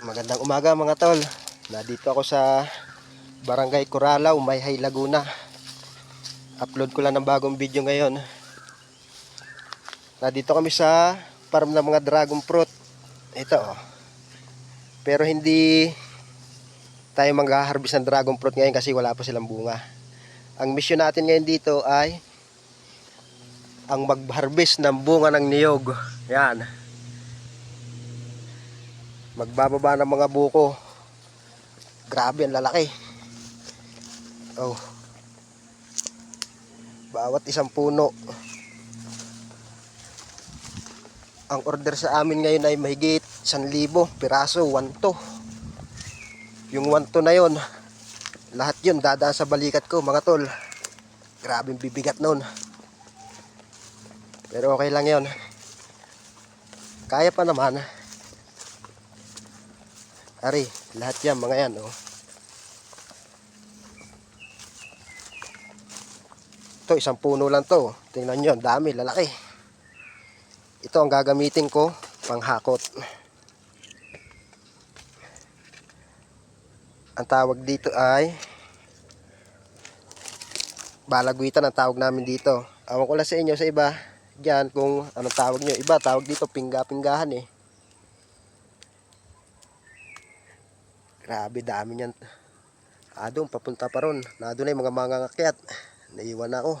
Magandang umaga mga tol. Nandito ako sa Barangay Coralao, Mayhay, Laguna. Upload ko lang ng bagong video ngayon. Nandito kami sa farm ng mga dragon fruit. Ito oh. Pero hindi tayo mag-harvest ng dragon fruit ngayon kasi wala pa silang bunga. Ang mission natin ngayon dito ay ang mag-harvest ng bunga ng niyog. Yan magbababa ng mga buko. Grabe ang lalaki. Oh. Bawat isang puno. Ang order sa amin ngayon ay mahigit 1,000 piraso 1 to yung 1 to na yon lahat yun dadaan sa balikat ko mga tol. Grabe bibigat nun. Pero okay lang yon kaya pa naman Ari, lahat yan, mga yan, oh. Ito, isang puno lang to. Tingnan nyo, dami, lalaki. Ito ang gagamitin ko, panghakot. Ang tawag dito ay balagwitan ang tawag namin dito. Awan ko lang sa inyo sa iba, dyan kung anong tawag nyo. Iba, tawag dito pingga-pinggahan eh. Grabe, dami niyan. Ah, doon, papunta pa ron. Na doon ay mga mga ngakyat. Naiwan ako.